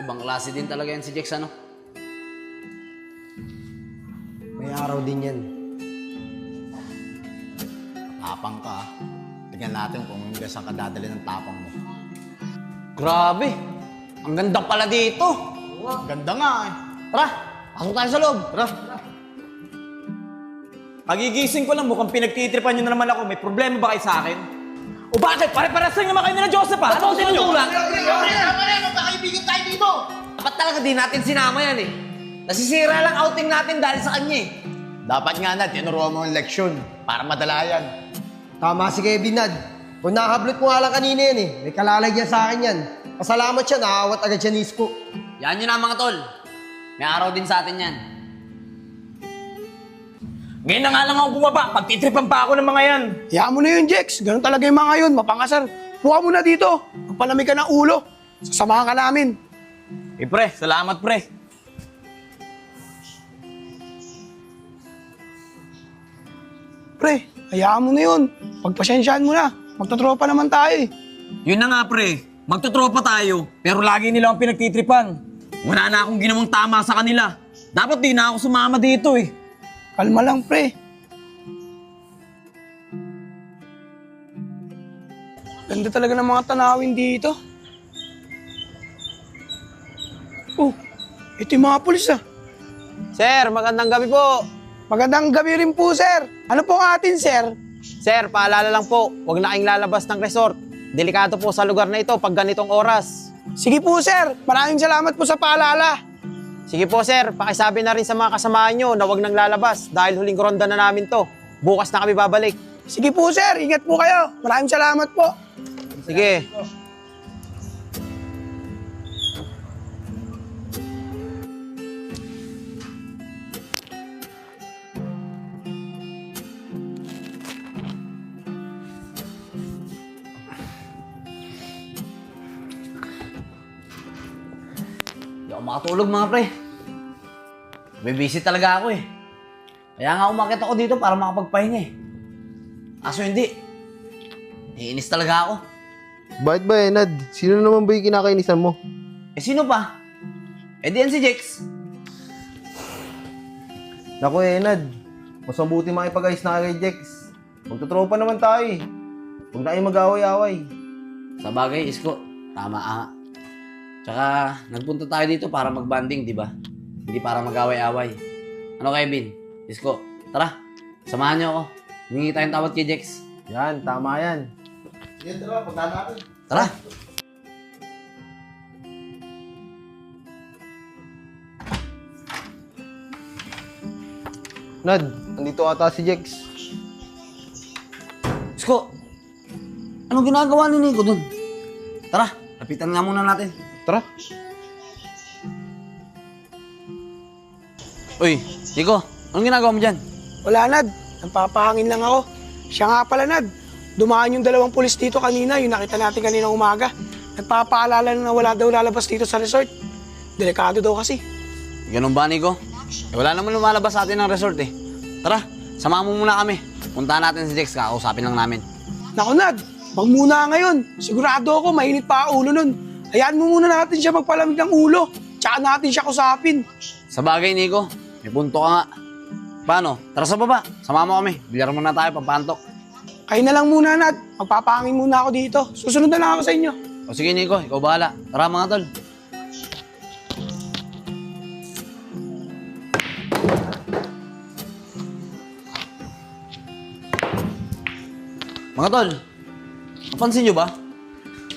Ibang klase din talaga yan si Jex, ano? May araw din yan. Tapang ka. ah. Tignan natin kung hanggang saan ka dadali ng tapang mo. Grabe! Ang ganda pala dito! Ganda nga eh. Tara! Pasok tayo sa loob! Tara. Pagigising ko lang, mukhang pinagtitripan nyo na naman ako. May problema ba kayo sa akin? O bakit? Pare-paras lang naman kayo nila Joseph ha? Ano tinutulak? Dapat talaga di natin sinama yan eh. Nasisira lang outing natin dahil sa kanya eh. Dapat nga na, tinuruan mo ang leksyon para madala yan. Tama si Kevin, Nad. Kung nakablot ko nga lang kanina yan eh. May kalalagyan sa akin yan. Pasalamat siya, nakawat agad siya ni Isko. Yan yun na mga tol. May araw din sa atin yan. Ngayon na nga lang ako bumaba. Pagtitripan pa ako ng mga yan. Hayaan mo na yun, Jex. Ganun talaga yung mga yun, mapangasar. Buka mo na dito. Magpalamig ka ng ulo. Sasamahan ka namin. Eh pre, salamat pre. Pre, hayaan mo na yun. Pagpasyensyahan mo na. Magtotropa naman tayo eh. Yun na nga pre, magtutropa tayo. Pero lagi nila akong pinagtitripan. Wala na akong ginawang tama sa kanila. Dapat di na ako sumama dito eh. Kalma lang, pre. Ganda talaga ng mga tanawin dito. Oh, ito yung mga pulis ah. Sir, magandang gabi po. Magandang gabi rin po, sir. Ano po ang atin, sir? Sir, paalala lang po, huwag na kayong lalabas ng resort. Delikado po sa lugar na ito pag ganitong oras. Sige po, sir. Maraming salamat po sa paalala. Sige po sir, pakisabi na rin sa mga kasamahan nyo na huwag nang lalabas dahil huling ronda na namin to. Bukas na kami babalik. Sige po, sir. Ingat po kayo. Maraming salamat po. Sige. Hindi ako makatulog mga pre. May busy talaga ako eh. Kaya nga umakit ako dito para makapagpahinga eh. Kaso hindi. Iinis talaga ako. Bakit ba, Enad? Sino naman ba yung kinakainisan mo? Eh sino pa? Eh di yan si Jex. Naku, Enad. Mas mabuti makipag-ayos na kay Jex. Magtutropa naman tayo eh. Huwag na kayo mag-away-away. Sa bagay, Isko, tama nga. Tsaka, nagpunta tayo dito para mag-banding, di ba? Hindi para mag-away-away. Ano, Kevin? Isko, tara, samahan niyo ako. Humingi tayong tawad kay Jex. Yan, tama yan. Sige, tara, punta natin. Tara! Nad, andito ata si Jex. Isko, anong ginagawa ni Nico dun? Tara, lapitan nga muna natin. Tara. Uy, Nico, anong ginagawa mo dyan? Wala, Nad. Nagpapahangin lang ako. Siya nga pala, Nad. Dumaan yung dalawang pulis dito kanina, yung nakita natin kanina umaga. Nagpapaalala na wala daw lalabas dito sa resort. Delikado daw kasi. Ganun ba, Nico? Eh, wala naman lumalabas sa atin ng resort eh. Tara, samahan mo muna kami. Puntahan natin si Jex, kakausapin lang namin. Naku, Nad. Wag muna ngayon. Sigurado ako, mainit pa ang ulo nun. Hayaan mo muna natin siya magpalamig ng ulo. Tsaka natin siya kusapin. Sa bagay, Nico, may punto ka nga. Paano? Tara sa baba, samahan mo kami. Bilyar muna tayo, papantok. Kayo na lang muna, Nad. Magpapahangin muna ako dito. Susunod na lang ako sa inyo. O sige, Nico, ikaw bahala. Tara mga tol. Mga tol, napansin nyo ba?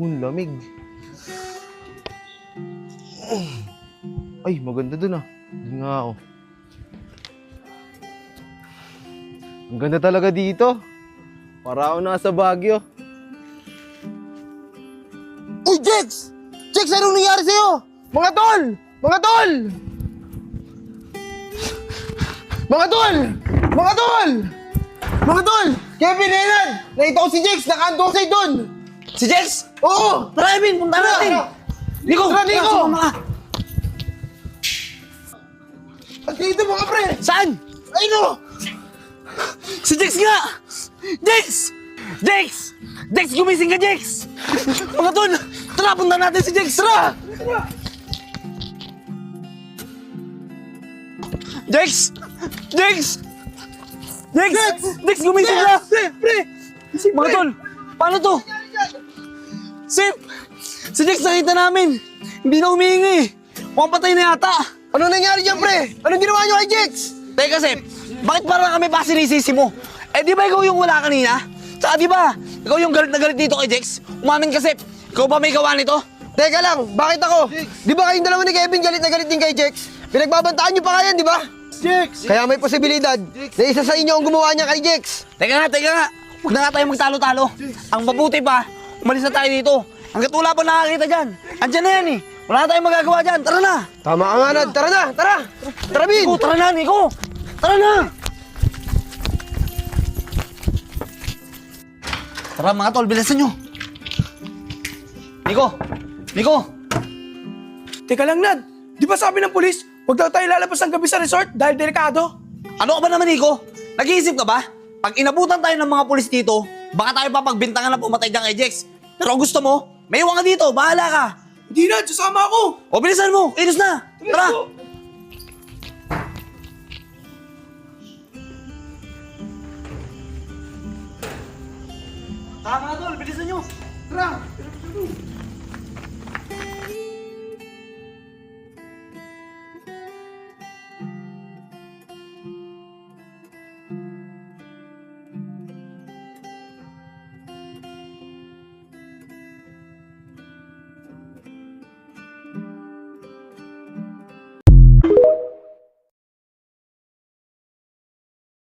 Hun, lamig. Ay, maganda dun ah. Dun nga ako. Ang ganda talaga dito. Para ako nasa Baguio. Uy, Jex! Jex, anong nangyari sa'yo? Mga tol! Mga tol! Mga tol! Mga tol! Mga tol! Kevin, Renan! Nakita ko si Jex, nakaanto sa'yo doon! Si Jex! Oo! Tara, Kevin! Punta natin! Nico! Tara, Nico! sumama ka. At dito mga pre! Saan? Ay no! Si Jex nga! Jex! Jex! Jex, gumising ka, Jex! Mga tol, tara, punta natin si Jex, tara! Jex! Jex! Jex! Jex, gumising ka! Pre! Mga tol, paano to? Sip! Si Jex nakita namin! Hindi na humihingi! Mukhang patay na yata! Ano nangyari dyan pre? Anong ginawa nyo kay Jex? Teka, Sep, bakit parang kami pa sinisisi mo? Eh, di ba ikaw yung wala kanina? Tsaka di ba, ikaw yung galit na galit dito kay Jex? Umamin ka, Sep. Ikaw ba may gawa nito? Teka lang, bakit ako? Di ba kayong dalawa ni Kevin galit na galit din kay Jex? Pinagbabantaan nyo pa nga yan, di ba? Jex! Kaya may posibilidad na isa sa inyo ang gumawa niya kay Jex. Teka nga, teka nga. Huwag na nga tayo magtalo-talo. Ang mabuti pa, umalis na tayo dito. Hanggat wala pa nakakita dyan. Andyan na yan eh. Wala na tayong magagawa dyan. Tara na. Tama ka nga, Nad. Tara na, tara! Tara, Bin! Nico, tara na, Nico. Tara na. Tara mga tol, bilisan nyo. Nico! Nico! Teka lang, Nad. Di ba sabi ng pulis, huwag daw tayo lalabas ng gabi sa resort dahil delikado? Ano ka ba naman, Nico? Nag-iisip ka ba? Pag inabutan tayo ng mga pulis dito, baka tayo papagbintangan na pumatay dyan kay Jex. Pero kung gusto mo, may iwan ka dito, bahala ka. Hindi, Nad. Sasama ako. O, bilisan mo, inos na. Tara. Tara mga tol, bilisan nyo. Tara!